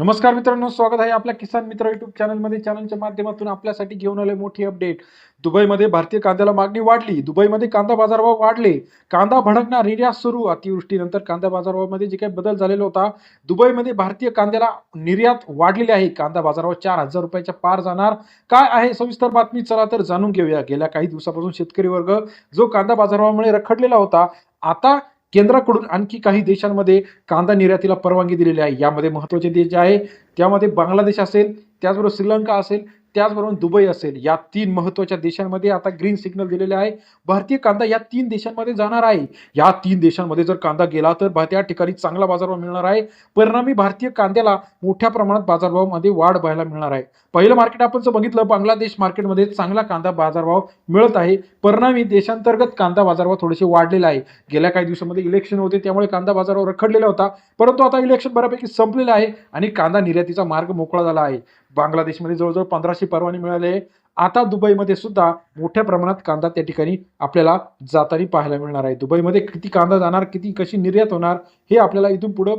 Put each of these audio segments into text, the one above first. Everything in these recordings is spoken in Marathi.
नमस्कार मित्रांनो स्वागत आहे आपल्या किसान मित्र युट्यूब चॅनलमध्ये चॅनलच्या माध्यमातून आपल्यासाठी घेऊन आले मोठी अपडेट दुबईमध्ये भारतीय कांद्याला मागणी वाढली. दुबईमध्ये कांदा बाजारभाव वाढले. कांदा भडकणार निर्यात सुरू. अतिवृष्टीनंतर कांदा बाजारभावामध्ये जे काही बदल झालेला होता दुबईमध्ये भारतीय कांद्याला निर्यात वाढलेली आहे. कांदा बाजारभाव चार हजार रुपयाच्या पार जाणार. काय आहे? सविस्तर बातमी चला तर जाणून घेऊया. गेल्या काही दिवसापासून शेतकरी वर्ग जो कांदा बाजारभावामुळे रखडलेला होता आता केंद्राकडून आणखी काही देशांमध्ये कांदा निर्यातीला परवानगी दिलेली आहे. यामध्ये महत्त्वाचे देश जे आहे त्यामध्ये बांगलादेश असेल त्याचबरोबर श्रीलंका असेल त्याचबरोबर दुबई असेल. या तीन महत्त्वाच्या देशांमध्ये आता ग्रीन सिग्नल दिलेले आहे. भारतीय कांदा या तीन देशांमध्ये जाणार आहे. या तीन देशांमध्ये जर कांदा गेला तर त्या ठिकाणी चांगला बाजारभाव मिळणार आहे. परिणामी भारतीय कांद्याला मोठ्या प्रमाणात बाजारभावामध्ये वाढ पाहायला मिळणार आहे. पहिलं मार्केट आपण जर बघितलं बांगलादेश मार्केटमध्ये चांगला कांदा बाजारभाव मिळत आहे. परिणामी देशांतर्गत कांदा बाजारभाव थोडेसे वाढलेला आहे. गेल्या काही दिवसामध्ये इलेक्शन होते त्यामुळे कांदा बाजारावर रखडलेला होता. परंतु आता इलेक्शन बऱ्यापैकी संपलेलं आहे आणि कांदा निर्यातीचा मार्ग मोकळा झाला आहे. बांगलादेशमध्ये जवळजवळ पंधराशे परवाने मिळाले आहे. आता दुबईमध्ये सुद्धा मोठ्या प्रमाणात कांदा त्या ठिकाणी आपल्याला जाताना पाहायला मिळणार आहे. दुबईमध्ये किती कांदा जाणार किती कशी निर्यात होणार हे आपल्याला इथून पुढं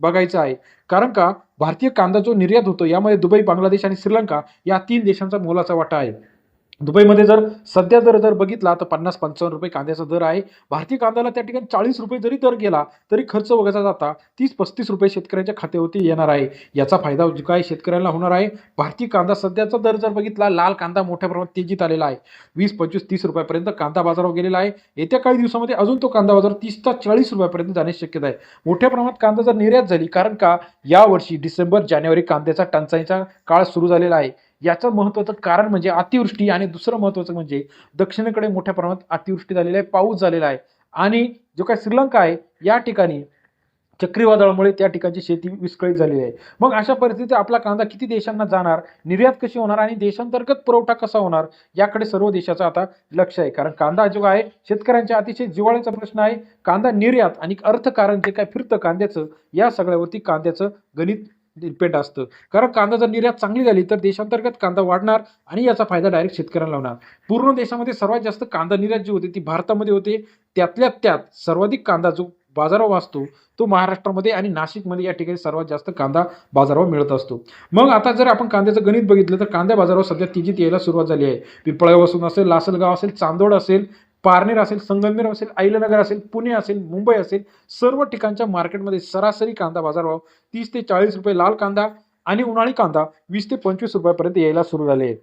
बघायचं आहे. कारण का भारतीय कांदा जो निर्यात होतो यामध्ये दुबई बांगलादेश आणि श्रीलंका या तीन देशांचा मोलाचा वाटा आहे. दुबईमध्ये जर सध्या दर जर बघितला तर पन्नास पंचावन्न रुपये कांद्याचा दर आहे. भारतीय कांद्याला त्या ठिकाणी चाळीस रुपये जरी दर गेला तरी खर्च वगैरे जाता तीस पस्तीस रुपये शेतकऱ्यांच्या खात्यावरती येणार आहे. याचा फायदा काय शेतकऱ्यांना होणार आहे? भारतीय कांदा सध्याचा दर जर बघितला लाल कांदा मोठ्या प्रमाणात तेजीत आलेला आहे. वीस पंचवीस तीस रुपयापर्यंत कांदा बाजारावर गेलेला आहे. येत्या काही दिवसामध्ये अजून तो कांदा बाजार तीस ते चाळीस रुपयापर्यंत जाण्याची शक्यता आहे. मोठ्या प्रमाणात कांदा जर निर्यात झाली कारण का? यावर्षी डिसेंबर जानेवारी कांद्याचा टंचाईचा काळ सुरू झालेला आहे. याचं महत्त्वाचं कारण म्हणजे अतिवृष्टी आणि दुसरं महत्त्वाचं म्हणजे दक्षिणेकडे मोठ्या प्रमाणात अतिवृष्टी झालेली आहे पाऊस झालेला आहे. आणि जो काय श्रीलंका आहे या ठिकाणी चक्रीवादळामुळे त्या ठिकाणची शेती विस्कळीत झालेली आहे. मग अशा परिस्थितीत आपला कांदा किती देशांना जाणार निर्यात कशी होणार आणि देशांतर्गत पुरवठा कसा होणार याकडे सर्व देशाचं आता लक्ष आहे. कारण कांदा जो आहे शेतकऱ्यांच्या अतिशय जिवाळ्याचा प्रश्न आहे. कांदा निर्यात आणि अर्थकारण जे काय फिरतं कांद्याचं या सगळ्यावरती कांद्याचं गणित पेट असतं. कारण कांदा जर निर्यात चांगली झाली तर देशांतर्गत कांदा वाढणार आणि याचा फायदा डायरेक्ट शेतकऱ्यांना होणार. पूर्ण देशामध्ये सर्वात जास्त कांदा निर्यात जी होती ती भारतामध्ये होते. त्यातल्या त्यात सर्वाधिक कांदा जो बाजारावर असतो तो महाराष्ट्रामध्ये आणि नाशिकमध्ये या ठिकाणी सर्वात जास्त कांदा बाजारावर मिळत असतो. मग आता जर आपण कांद्याचं गणित बघितलं तर कांदा बाजारावर सध्या तेजीत यायला सुरुवात झाली आहे. पिंपळगावासून असेल लासलगाव असेल चांदोड असेल पारनेर असेल संगमनेर असेल ऐलनगर असेल पुणे असेल मुंबई असेल सर्व ठिकाणच्या मार्केटमध्ये सरासरी कांदा बाजारभाव तीस ते चाळीस रुपये लाल कांदा आणि उन्हाळी कांदा वीस ते पंचवीस रुपयापर्यंत यायला सुरू झाले आहे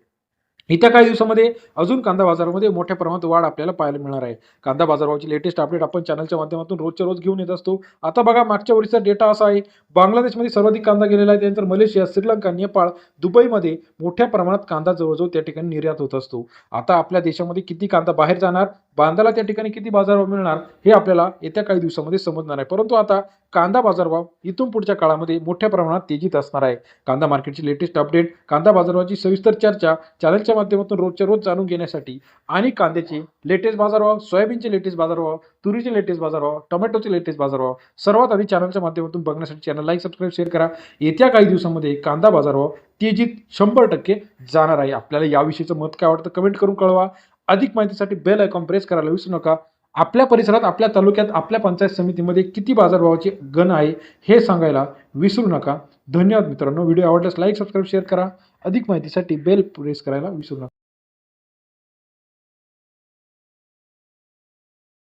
येत्या काही दिवसामध्ये अजून कांदा बाजारामध्ये मोठ्या प्रमाणात वाढ आपल्याला पाहायला मिळणार आहे. कांदा बाजारावरची लेटेस्ट अपडेट आपण चॅनलच्या माध्यमातून रोजच्या रोज घेऊन येत असतो. आता बघा मागच्या वर्षीचा डेटा असा आहे बांगलादेशमध्ये सर्वाधिक कांदा गेलेला आहे. त्यानंतर मलेशिया श्रीलंका नेपाळ दुबईमध्ये मोठ्या प्रमाणात कांदा जवळजवळ त्या ठिकाणी निर्यात होत असतो. आता आपल्या देशामध्ये किती कांदा बाहेर जाणार? बांधाला त्या ठिकाणी किती बाजारभाव मिळणार हे आपल्याला येत्या काही दिवसामध्ये समजणार आहे. परंतु आता कांदा बाजारभाव इथून पुढच्या काळामध्ये मोठ्या प्रमाणात तेजीत असणार आहे. कांदा मार्केटची लेटेस्ट अपडेट कांदा बाजारभावाची सविस्तर चर्चा चॅनलच्या माध्यमातून रोजच्या रोज जाणून घेण्यासाठी आणि कांद्याचे लेटेस्ट बाजारभाव सोयाबीनचे लेटेस्ट बाजारभाव तुरीचे लेटेस्ट बाजारभाव टोमॅटोचे लेटेस्ट बाजारभाव सर्वात आधी चॅनलच्या माध्यमातून बघण्यासाठी चॅनल लाईक सबस्क्राईब शेअर करा. येत्या काही दिवसामध्ये कांदा बाजारभाव तेजीत शंभर टक्के जाणार आहे. आपल्याला याविषयीचं मत काय वाटतं कमेंट करून कळवा. अधिक माहितीसाठी बेल आयकॉन प्रेस करायला विसरू नका. आपल्या परिसरात आपल्या तालुक्यात आपल्या पंचायत समितीमध्ये किती बाजारभावाची गण आहे हे सांगायला विसरू नका. धन्यवाद मित्रांनो. व्हिडिओ आवडल्यास लाईक सबस्क्राईब शेअर करा. अधिक माहितीसाठी बेल प्रेस करायला विसरू नका.